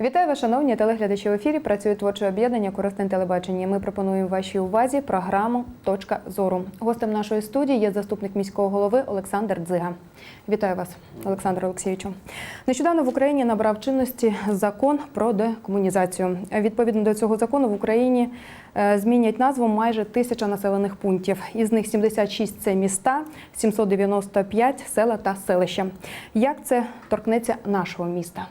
Вітаю вас, шановні телеглядачі. В ефірі працює творче об'єднання Коростен телебачення. Ми пропонуємо вашій увазі програму Точка зору. Гостем нашої студії є заступник міського голови Олександр Дзига. Вітаю вас, Олександр Олексійовичу. Нещодавно в Україні набрав чинності закон про декомунізацію. Відповідно до цього закону в Україні е, змінять назву майже тисяча населених пунктів. Із них 76 – це міста, 795 – села та селища. Як це торкнеться нашого міста?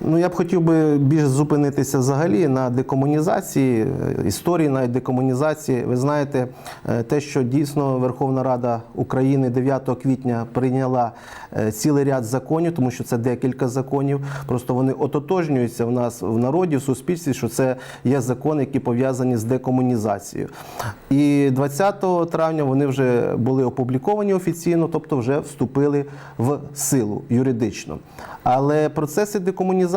Ну, я б хотів би більш зупинитися взагалі на декомунізації, е, історії навіть декомунізації. Ви знаєте, е, те, що дійсно Верховна Рада України 9 квітня прийняла е, цілий ряд законів, тому що це декілька законів. Просто вони ототожнюються в нас в народі, в суспільстві, що це є закони, які пов'язані з декомунізацією. І 20 травня вони вже були опубліковані офіційно, тобто вже вступили в силу юридично. Але процеси декомунізації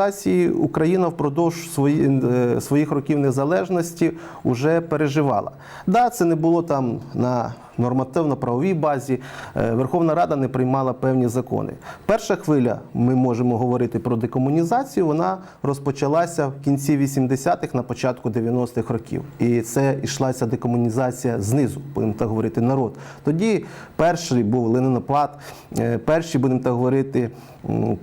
Україна впродовж е, своїх років незалежності вже переживала. Да, це не було там на нормативно-правовій базі. Е, Верховна Рада не приймала певні закони. Перша хвиля, ми можемо говорити про декомунізацію, вона розпочалася в кінці 80-х, на початку 90-х років. І це йшлася декомунізація знизу, будемо так говорити, народ. Тоді перший був ленинопад, е, перші, будемо так говорити,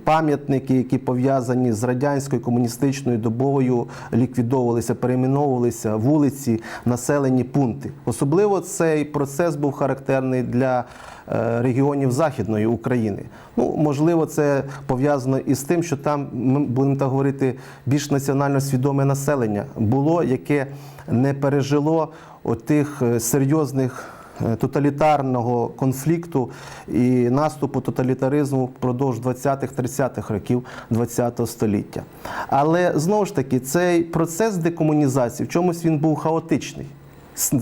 пам'ятники, які пов'язані з радянською комуністичною добовою, ліквідовувалися, перейменовувалися вулиці, населені пункти. Особливо цей процес був характерний для е, регіонів Західної України. Ну, можливо, це пов'язано із тим, що там ми будемо так говорити більш національно свідоме населення було, яке не пережило отих е, серйозних е, тоталітарного конфлікту і наступу тоталітаризму впродовж 20-30-х років ХХ століття. Але знову ж таки, цей процес декомунізації в чомусь він був хаотичний.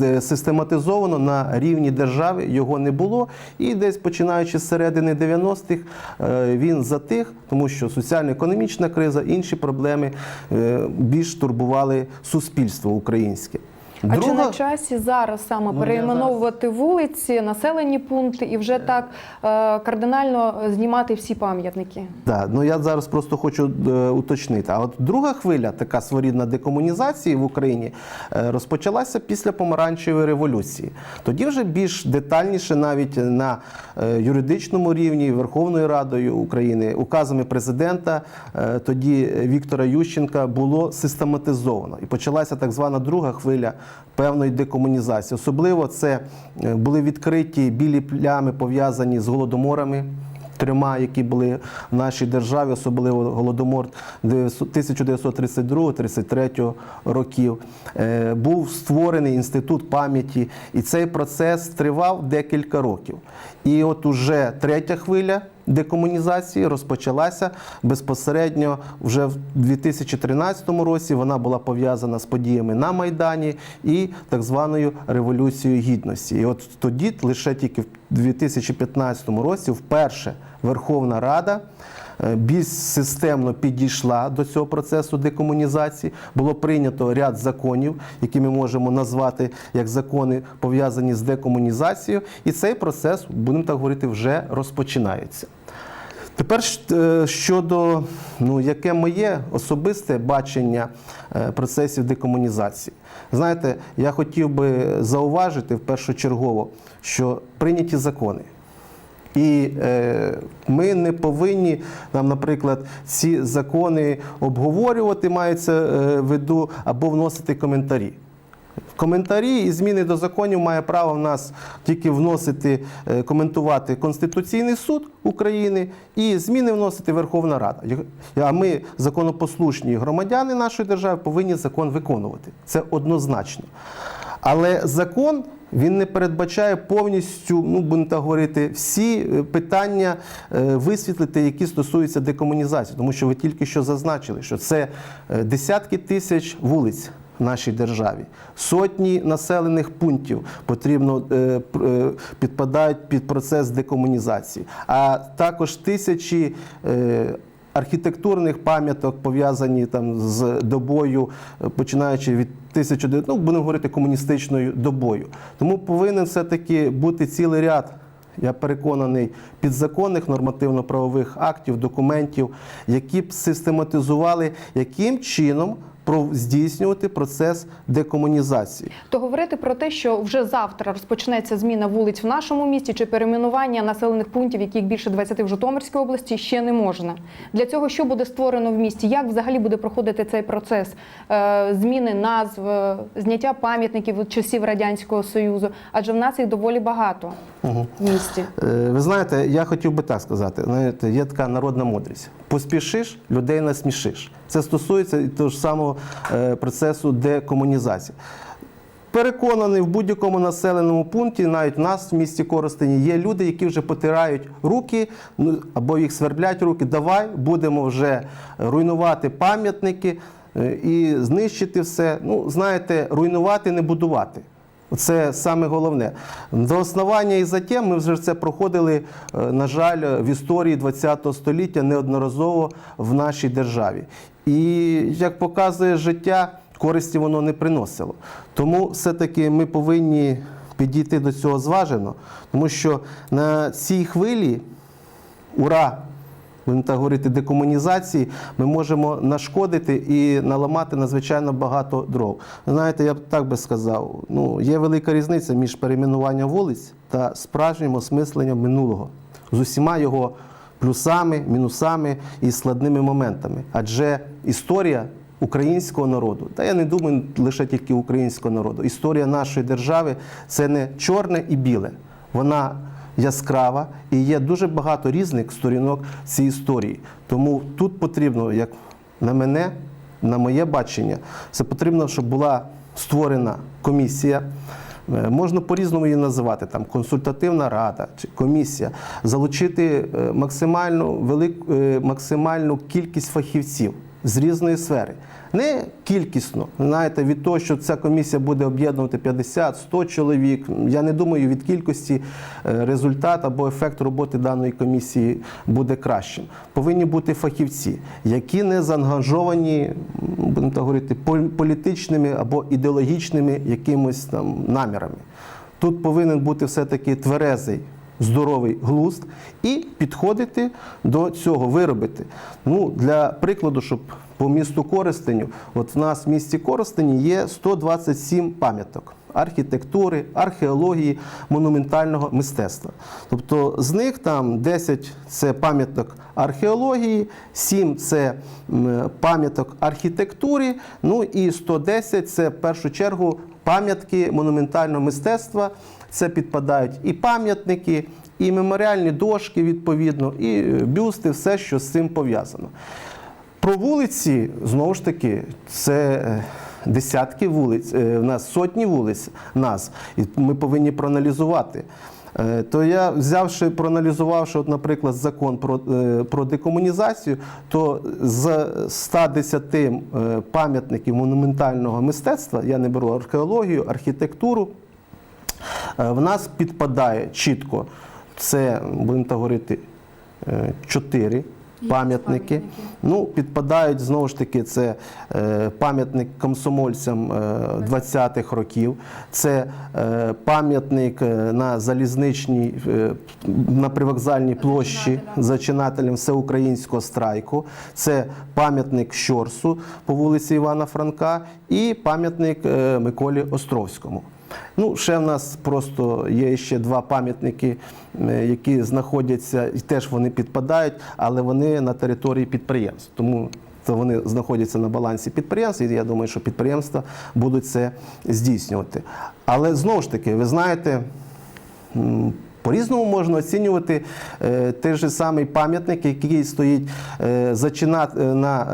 Е, Систематизовано на рівні держави його не було, і десь починаючи з середини 90-х е, він затих, тому що соціально-економічна криза, інші проблеми е, більш турбували суспільство українське. А чи на часі зараз саме Ну, перейменовувати вулиці, населені пункти і вже так е, кардинально знімати всі пам'ятники? Так, ну я зараз просто хочу е, уточнити. А от друга хвиля, така своєрідна декомунізації в Україні, е, розпочалася після помаранчевої революції. Тоді вже більш детальніше, навіть на е, юридичному рівні Верховною Радою України, указами президента, е, тоді Віктора Ющенка, було систематизовано. І почалася так звана друга хвиля певної декомунізації. Особливо це е, були відкриті білі плями, пов'язані з голодоморами трьома, які були в нашій державі, особливо голодомор 1932-33 років. Е, Був створений інститут пам'яті, і цей процес тривав декілька років. І от уже третя хвиля декомунізації розпочалася безпосередньо вже в 2013 році. Вона була пов'язана з подіями на Майдані і так званою революцією гідності. І от тоді, лише тільки в 2015 році, вперше Верховна Рада більш системно підійшла до цього процесу декомунізації. Було прийнято ряд законів, які ми можемо назвати як закони пов'язані з декомунізацією, і цей процес, будемо так говорити, вже розпочинається. Тепер е, щодо ну, яке моє особисте бачення е, процесів декомунізації. Знаєте, я хотів би зауважити в першочергово, що прийняті закони. І е, ми не повинні, там, наприклад, ці закони обговорювати, мається е, в виду, або вносити коментарі. Коментарі і зміни до законів має право в нас тільки вносити, е, коментувати Конституційний суд України і зміни вносити Верховна Рада. А ми, законопослушні громадяни нашої держави, повинні закон виконувати. Це однозначно. Але закон він не передбачає повністю, ну будемо так говорити, всі е, питання е, висвітлити, які стосуються декомунізації, тому що ви тільки що зазначили, що це е, десятки тисяч вулиць в нашій державі, сотні населених пунктів потрібно е, підпадають під процес декомунізації, а також тисячі. е, архітектурних пам'яток пов'язані там з добою, починаючи від 1900, ну будемо говорити комуністичною добою. Тому повинен все таки бути цілий ряд я переконаний, підзаконних нормативно-правових актів, документів, які б систематизували, яким чином про- здійснювати процес декомунізації. То говорити про те, що вже завтра розпочнеться зміна вулиць в нашому місті чи перейменування населених пунктів, яких більше 20 в Житомирській області, ще не можна. Для цього що буде створено в місті? Як взагалі буде проходити цей процес Е, зміни назв, е, зняття пам'ятників від часів радянського союзу? Адже в нас їх доволі багато в місті. Е, Ви знаєте, я хотів би так сказати. Знаєте, є така народна мудрість: поспішиш, людей насмішиш. Це стосується і того ж самого е, процесу декомунізації. Переконаний, в будь-якому населеному пункті, навіть в нас в місті Коростені, є люди, які вже потирають руки ну, або їх сверблять руки. Давай будемо вже руйнувати пам'ятники е, і знищити все. Ну, знаєте, руйнувати, не будувати. Це саме головне. До основання і затем ми вже це проходили, е, на жаль, в історії ХХ століття неодноразово в нашій державі. І як показує життя, користі воно не приносило. Тому все-таки ми повинні підійти до цього зважено, тому що на цій хвилі ура! Будемо так говорити, декомунізації, ми можемо нашкодити і наламати надзвичайно багато дров. Знаєте, я б так би сказав, ну, є велика різниця між перейменуванням вулиць та справжнім осмисленням минулого з усіма його плюсами, мінусами і складними моментами. Адже історія українського народу, та я не думаю лише тільки українського народу, історія нашої держави це не чорне і біле. Вона яскрава і є дуже багато різних сторінок цієї історії. Тому тут потрібно, як на мене, на моє бачення, це потрібно, щоб була створена комісія. Е, Можна по-різному її називати, там консультативна рада чи комісія, залучити е, максимальну велику максимальну кількість фахівців з різної сфери. Не кількісно, знаєте, від того, що ця комісія буде об'єднувати 50-100 чоловік. Я не думаю, від кількості е, результат або ефект роботи даної комісії буде кращим. Повинні бути фахівці, які не заангажовані, будемо так говорити, політичними або ідеологічними якимось там намірами. Тут повинен бути все-таки тверезий, здоровий глузд і підходити до цього, виробити. Ну, для прикладу, щоб по місту Коростеню, от в нас в місті Коростені є 127 пам'яток архітектури, археології, монументального мистецтва. Тобто з них там 10 це пам'яток археології, 7 це пам'яток архітектури, ну і 110 це в першу чергу пам'ятки монументального мистецтва. Це підпадають і пам'ятники, і меморіальні дошки, відповідно, і е, бюсти, все, що з цим пов'язано. Про вулиці, знову ж таки, це е, десятки вулиць, е, в нас сотні вулиць нас, і ми повинні проаналізувати. То я, взявши, проаналізувавши, от, наприклад, закон про, про декомунізацію, то з 110 е, пам'ятників монументального мистецтва, я не беру археологію, архітектуру, В нас підпадає чітко, це, будемо так говорити, е, чотири пам'ятники. Ну, підпадають знову ж таки, це е, пам'ятник комсомольцям е, 20-х років, це е, пам'ятник е, на залізничній, е, на привокзальній площі зачинателям всеукраїнського страйку, це пам'ятник Щорсу по вулиці Івана Франка і пам'ятник е, Миколі Островському. Ну, ще в нас просто є ще два пам'ятники, е, які знаходяться, і теж вони підпадають, але вони на території підприємств. Тому то вони знаходяться на балансі підприємств, і я думаю, що підприємства будуть це здійснювати. Але знову ж таки, ви знаєте, по-різному можна оцінювати е, той же самий пам'ятник, який стоїть е, е, на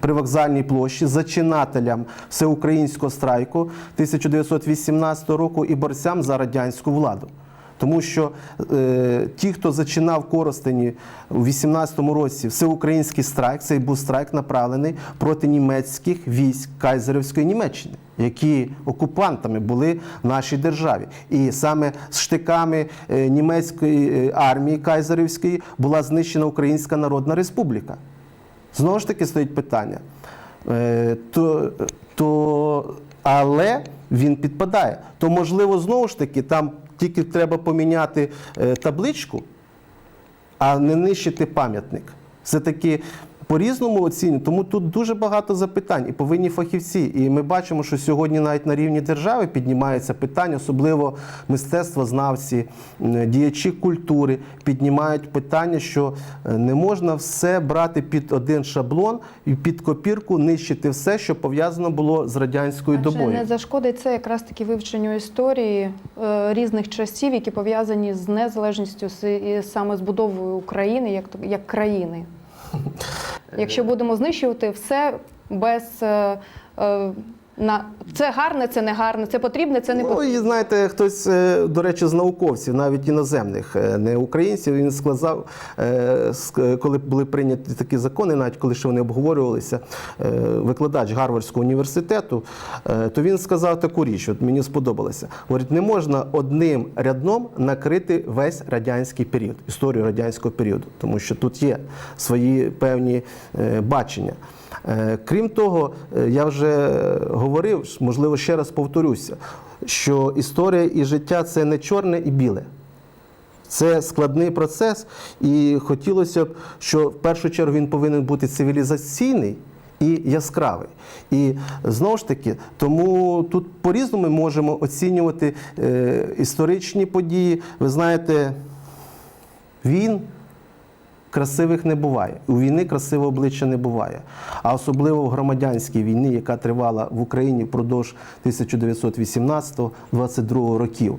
привокзальній площі зачинателям всеукраїнського страйку 1918 року і борцям за радянську владу. Тому що е, ті, хто зачинав Коростені у 18-му році всеукраїнський страйк, цей був страйк направлений проти німецьких військ Кайзерівської Німеччини, які окупантами були в нашій державі. І саме з штиками е, німецької е, армії Кайзерівської була знищена Українська Народна Республіка. Знову ж таки стоїть питання. Е, То, то, але він підпадає. То, можливо, знову ж таки, там тільки треба поміняти е, табличку, а не нищити пам'ятник. Все-таки по-різному оцінюють, тому тут дуже багато запитань і повинні фахівці. І ми бачимо, що сьогодні навіть на рівні держави піднімаються питання, особливо мистецтвознавці, діячі культури піднімають питання, що е, не можна все брати під один шаблон і під копірку нищити все, що пов'язано було з радянською А добою. не зашкодить це якраз таки вивченню історії е, різних часів, які пов'язані з незалежністю саме з будовою України як, як країни? Якщо будемо знищувати все без е, е, на це гарне, це не гарне, це потрібне, це не Ну, і знаєте, хтось, е, до речі, з науковців, навіть іноземних, е, не українців, він сказав, е, коли були прийняті такі закони, навіть коли ще вони обговорювалися, викладач Гарвардського університету, то він сказав таку річ, от мені сподобалося. Говорить, не можна одним рядном накрити весь радянський період, історію радянського періоду, тому що тут є свої певні бачення. Е, Крім того, е, я вже говорив, можливо, ще раз повторюся, що історія і життя це не чорне і біле. Це складний процес, і хотілося б, що в першу чергу він повинен бути цивілізаційний і яскравий. І знову ж таки, тому тут по-різному ми можемо оцінювати е, історичні події. Ви знаєте, він красивих не буває. У війни красивого обличчя не буває. А особливо в громадянській війні, яка тривала в Україні впродовж 1918-22 років.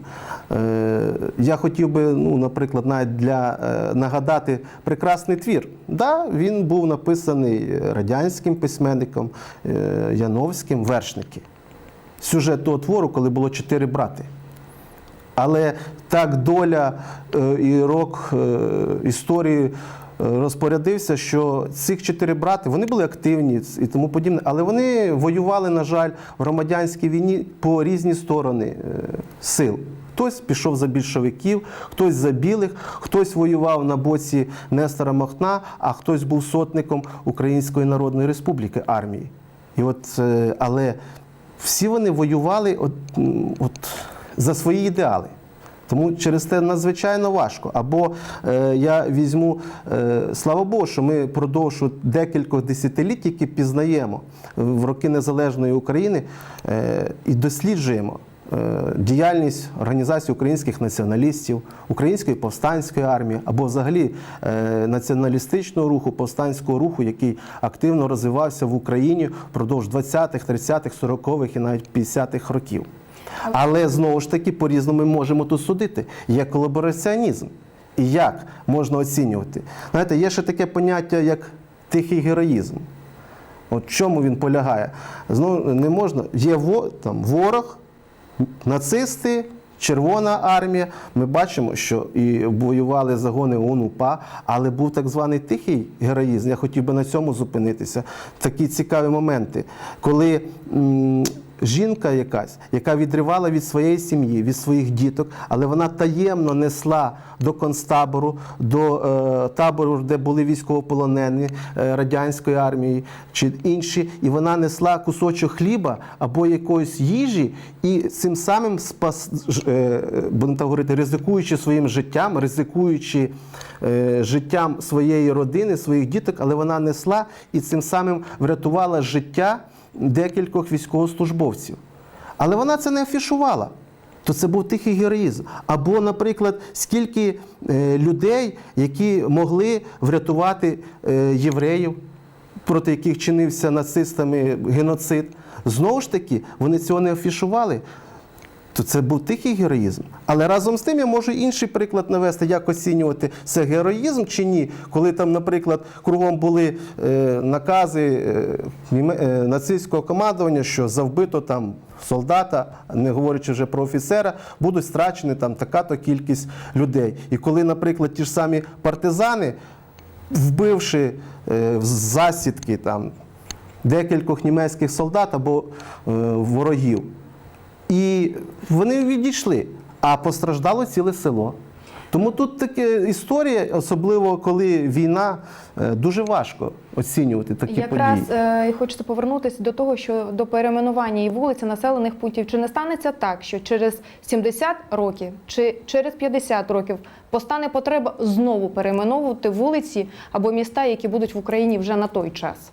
Е, я хотів би, ну, наприклад, навіть для е, нагадати прекрасний твір. Да, він був написаний радянським письменником е, Яновським вершники. Сюжет того твору, коли було чотири брати. Але так доля і рок історії розпорядився, що цих чотири брати вони були активні і тому подібне, але вони воювали, на жаль, в громадянській війні по різні сторони е, сил. Хтось пішов за більшовиків, хтось за білих, хтось воював на боці Нестора Махна, а хтось був сотником Української Народної Республіки армії. І от, е, але всі вони воювали от, от, за свої ідеали. Тому через те надзвичайно важко. Або е, я візьму, е, слава Богу, що ми продовж декількох десятиліть, які пізнаємо в роки незалежної України е, і досліджуємо е, діяльність організації українських націоналістів, української повстанської армії або взагалі е, націоналістичного руху, повстанського руху, який активно розвивався в Україні впродовж 20-х, 30-х, 40-х і навіть 50-х років. Але знову ж таки по-різному ми можемо тут судити. Є колабораціонізм. І як можна оцінювати? Знаєте, є ще таке поняття, як тихий героїзм. От чому він полягає? Знову не можна. Є там, ворог, нацисти, Червона армія. Ми бачимо, що і воювали загони ОУН-УПА, але був так званий тихий героїзм. Я хотів би на цьому зупинитися. Такі цікаві моменти, коли жінка якась, яка відривала від своєї сім'ї, від своїх діток, але вона таємно несла до концтабору, до е, табору, де були військовополонені е, радянської армії чи інші, і вона несла кусочок хліба або якоїсь їжі, і цим самим спас, е, будемо так говорити, ризикуючи своїм життям, ризикуючи е, життям своєї родини, своїх діток, але вона несла і цим самим врятувала життя декількох військовослужбовців. Але вона це не афішувала. То це був тихий героїзм. Або, наприклад, скільки е, людей, які могли врятувати е, євреїв, проти яких чинився нацистами геноцид. Знову ж таки, вони цього не афішували. То це був тихий героїзм. Але разом з тим я можу інший приклад навести, як оцінювати це героїзм чи ні, коли там, наприклад, кругом були е, накази е, е, нацистського командування, що за вбито там солдата, не говорячи вже про офіцера, будуть страчені там така-то кількість людей. І коли, наприклад, ті ж самі партизани, вбивши засідки там декількох німецьких солдат або ворогів, і вони відійшли, а постраждало ціле село. Тому тут таке історія, особливо коли війна, е, дуже важко оцінювати такі Якраз події. е, хочеться повернутися до того, що до перейменування і вулиці населених пунктів чи не станеться так, що через 70 років чи через 50 років постане потреба знову перейменовувати вулиці або міста, які будуть в Україні вже на той час.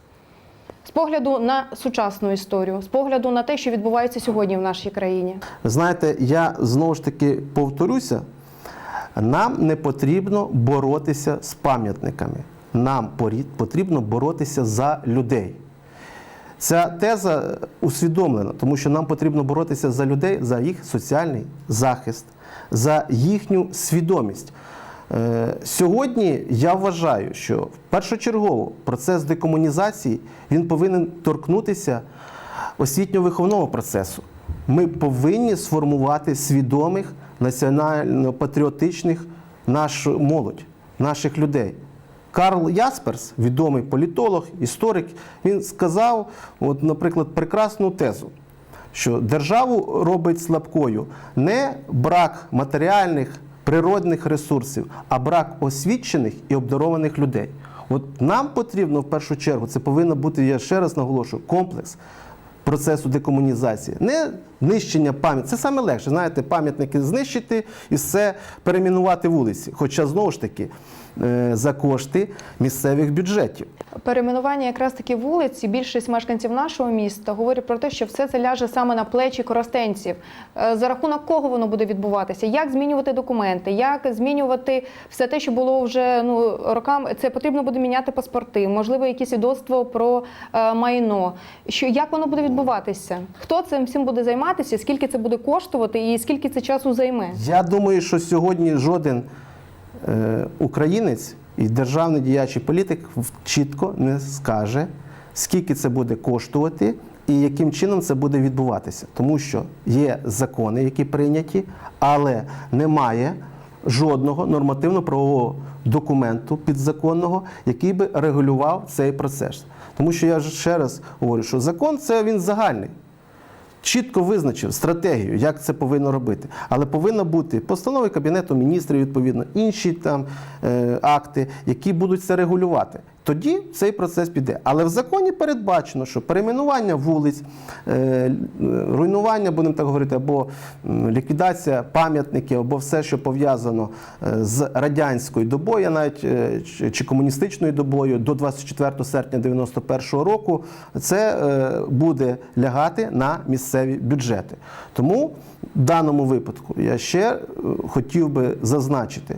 З погляду на сучасну історію, з погляду на те, що відбувається сьогодні в нашій країні. Знаєте, я знову ж таки повторюся: нам не потрібно боротися з пам'ятниками. Нам потрібно боротися за людей. Ця теза усвідомлена, тому що нам потрібно боротися за людей, за їх соціальний захист, за їхню свідомість. Е, Сьогодні я вважаю, що першочергово процес декомунізації він повинен торкнутися освітньо-виховного процесу. Ми повинні сформувати свідомих національно-патріотичних нашу молодь, наших людей. Карл Ясперс, відомий політолог, історик, він сказав, от, наприклад, прекрасну тезу, що державу робить слабкою не брак матеріальних природних ресурсів, а брак освічених і обдарованих людей. От нам потрібно в першу чергу, це повинно бути, я ще раз наголошую, комплекс процесу декомунізації. Не нищення пам'яті. Це саме легше, знаєте, пам'ятники знищити і все перейменувати вулиці. Хоча знову ж таки за кошти місцевих бюджетів. Перейменування якраз таки вулиці, більшість мешканців нашого міста говорять про те, що все це ляже саме на плечі коростенців. Е, За рахунок кого воно буде відбуватися? Як змінювати документи? Як змінювати все те, що було вже ну роками? Це потрібно буде міняти паспорти, можливо, якісь свідоцтво про е, майно. Що як воно буде відбуватися? Хто цим всім буде займатися? Скільки це буде коштувати, і скільки це часу займе? Я думаю, що сьогодні жоден е, українець і державний діяч і політик чітко не скаже, скільки це буде коштувати і яким чином це буде відбуватися. Тому що є закони, які прийняті, але немає жодного нормативно-правового документу підзаконного, який би регулював цей процес. Тому що я ще раз говорю, що закон це він загальний чітко визначив стратегію, як це повинно робити. Але повинна бути постанови Кабінету міністрів, відповідно, інші там е, акти, які будуть це регулювати. Тоді цей процес піде. Але в законі передбачено, що перейменування вулиць, е, руйнування, будемо так говорити, або ліквідація пам'ятників, або все, що пов'язано е, з радянською добою, навіть е, чи- комуністичною добою до 24 серпня 91 року, це буде лягати на місцеві бюджети. Тому в даному випадку я ще хотів би зазначити,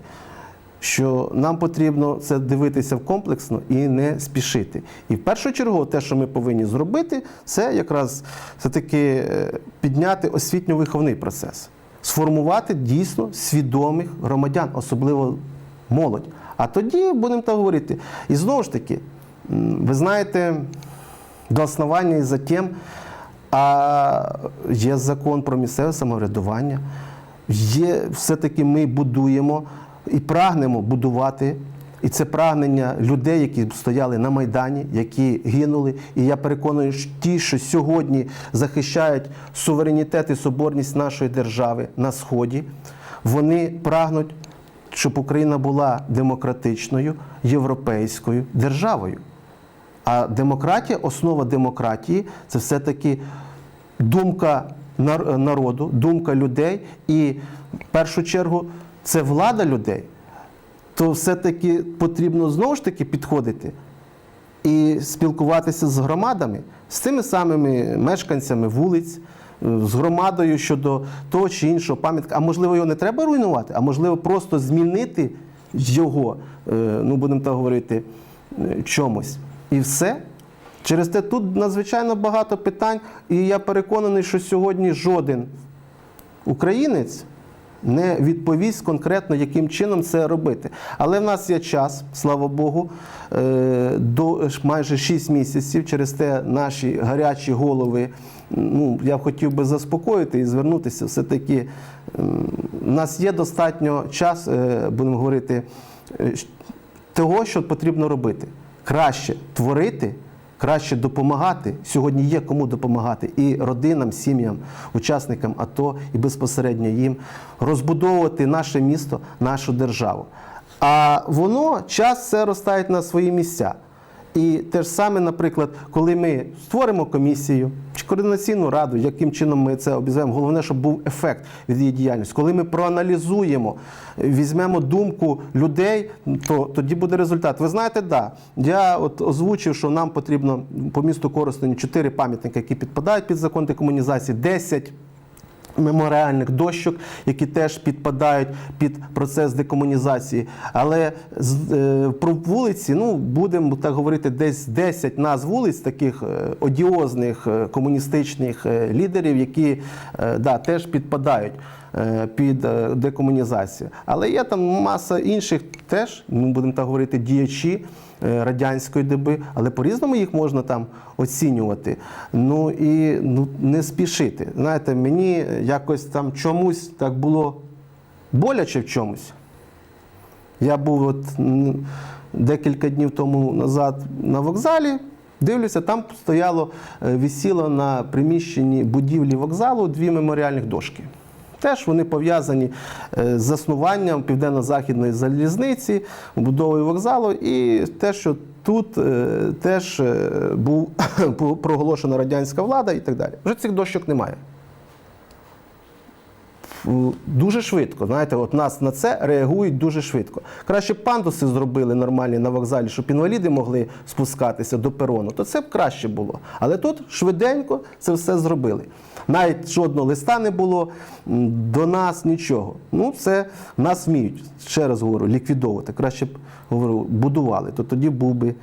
що нам потрібно це дивитися комплексно і не спішити. І в першу чергу, те, що ми повинні зробити, це якраз все-таки е, підняти освітньо-виховний процес, сформувати дійсно свідомих громадян, особливо молодь. А тоді будемо так говорити. І знову ж таки, ви знаєте, до основання і затем, а є закон про місцеве самоврядування. Є все-таки ми будуємо і прагнемо будувати. І це прагнення людей, які стояли на Майдані, які гинули. І я переконаний, що ті, що сьогодні захищають суверенітет і соборність нашої держави на Сході, вони прагнуть, щоб Україна була демократичною, європейською державою. А демократія, основа демократії це все-таки думка народу, думка людей, і в першу чергу це влада людей. То все-таки потрібно знову ж таки підходити і спілкуватися з громадами, з тими самими мешканцями вулиць, е, з громадою щодо того чи іншого пам'ятка. А можливо, його не треба руйнувати, а можливо, просто змінити його, е, ну будемо так говорити, е, чомусь. І все. Через те тут надзвичайно багато питань, і я переконаний, що сьогодні жоден українець не відповість конкретно, яким чином це робити. Але в нас є час, слава Богу, е, до майже 6 місяців. Через те наші гарячі голови. Ну, я хотів би заспокоїти і звернутися. Все-таки м, у нас є достатньо час, е, будемо говорити, е, того, що потрібно робити. Краще творити, краще допомагати. Сьогодні є кому допомагати і родинам, сім'ям, учасникам АТО, і безпосередньо їм розбудовувати наше місто, нашу державу. А воно час все розставить на свої місця. І те ж саме, наприклад, коли ми створимо комісію чи координаційну раду, яким чином ми це обізвемо, головне, щоб був ефект від її діяльності. Коли ми проаналізуємо, візьмемо думку людей, то тоді буде результат. Ви знаєте, да, я от озвучив, що нам потрібно по місту Коростені 4 пам'ятники, які підпадають під закон декомунізації, 10 меморіальних дощок, які теж підпадають під процес декомунізації. Але е, про вулиці, ну будемо так говорити, десь 10 назв вулиць таких е, одіозних е, комуністичних лідерів, які да, теж підпадають. Під декомунізацію, але є там маса інших теж, ну будемо так говорити, діячі радянської доби, але по-різному їх можна там оцінювати. Ну і ну, не спішити. Знаєте, мені якось там чомусь так було боляче в чомусь. Я був от декілька днів тому назад на вокзалі. Дивлюся, там стояло, е, висіло на приміщенні будівлі вокзалу дві меморіальних дошки. Теж вони пов'язані е, з заснуванням південно-західної залізниці, будовою вокзалу, і те, що тут е, теж е, був проголошена радянська влада і так далі. Вже цих дощок немає. Дуже швидко. Знаєте, от нас на це реагують дуже швидко. Краще б пандуси зробили нормальні на вокзалі, щоб інваліди могли спускатися до перону, то це б краще було. Але тут швиденько це все зробили. Навіть жодного листа не було до нас нічого. Ну, це нас вміють, ще раз говорю, ліквідовувати. Краще б говорю, будували, то тоді був би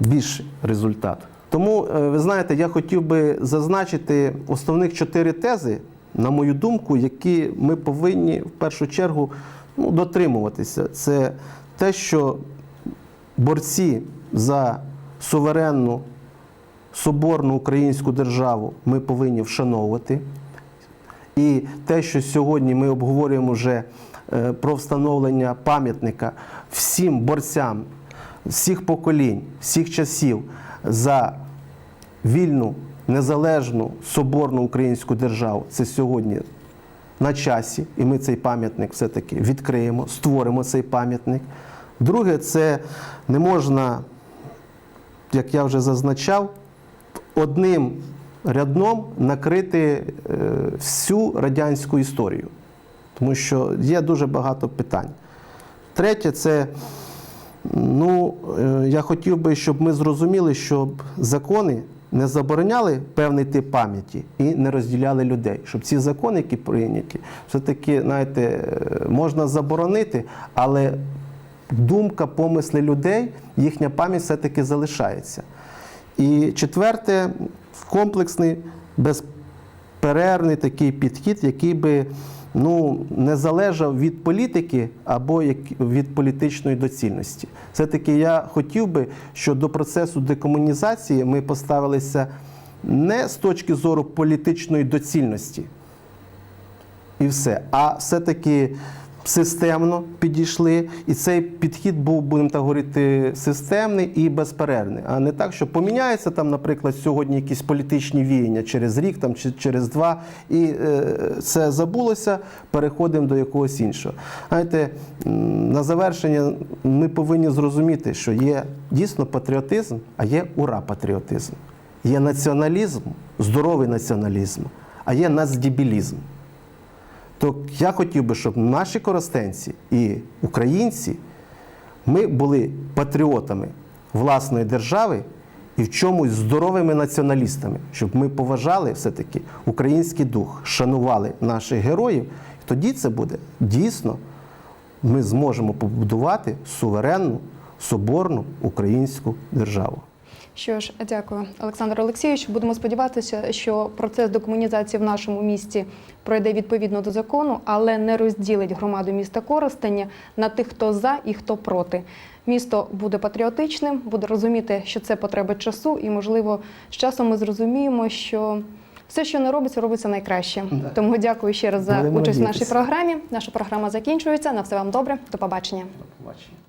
більший результат. Тому, е, ви знаєте, я хотів би зазначити основних чотири тези, на мою думку, які ми повинні в першу чергу ну, дотримуватися. Це те, що борці за суверенну соборну українську державу ми повинні вшановувати. І те, що сьогодні ми обговорюємо вже е, про встановлення пам'ятника всім борцям всіх поколінь, всіх часів за вільну, незалежну, соборну українську державу, це сьогодні на часі, і ми цей пам'ятник все-таки відкриємо, створимо цей пам'ятник. Друге, це не можна, як я вже зазначав, одним рядном накрити е, всю радянську історію, тому що є дуже багато питань. Третє, це ну, е, я хотів би, щоб ми зрозуміли, щоб закони не забороняли певний тип пам'яті і не розділяли людей. Щоб ці закони, які прийняті, все-таки, знаєте, е, можна заборонити, але думка, помисли людей, їхня пам'ять все-таки залишається. І четверте, комплексний, безперервний такий підхід, який би ну, не залежав від політики або від політичної доцільності. Все-таки я хотів би, що до процесу декомунізації ми поставилися не з точки зору політичної доцільності і все. А все-таки системно підійшли, і цей підхід був, будемо так говорити, системний і безперервний. А не так, що поміняється там, наприклад, сьогодні якісь політичні віяння через рік там, чи через два, і це забулося, переходимо до якогось іншого. Знаєте, на завершення ми повинні зрозуміти, що є дійсно патріотизм, а є ура-патріотизм. Є націоналізм, здоровий націоналізм, а є нацдібілізм. То я хотів би, щоб наші коростенці і українці ми були патріотами власної держави і в чомусь здоровими націоналістами, щоб ми поважали все-таки український дух, шанували наших героїв. Тоді це буде дійсно, ми зможемо побудувати суверенну, соборну українську державу. Що ж, дякую, Олександр Олексійович. Будемо сподіватися, що процес декомунізації в нашому місті пройде відповідно до закону, але не розділить громаду міста Коростеня на тих, хто за і хто проти. Місто буде патріотичним, буде розуміти, що це потреба часу, і можливо, з часом ми зрозуміємо, що все, що не робиться, робиться найкраще. Да. Тому дякую ще раз за Будемо участь в нашій програмі. Наша програма закінчується. На все вам добре. До побачення. До побачення.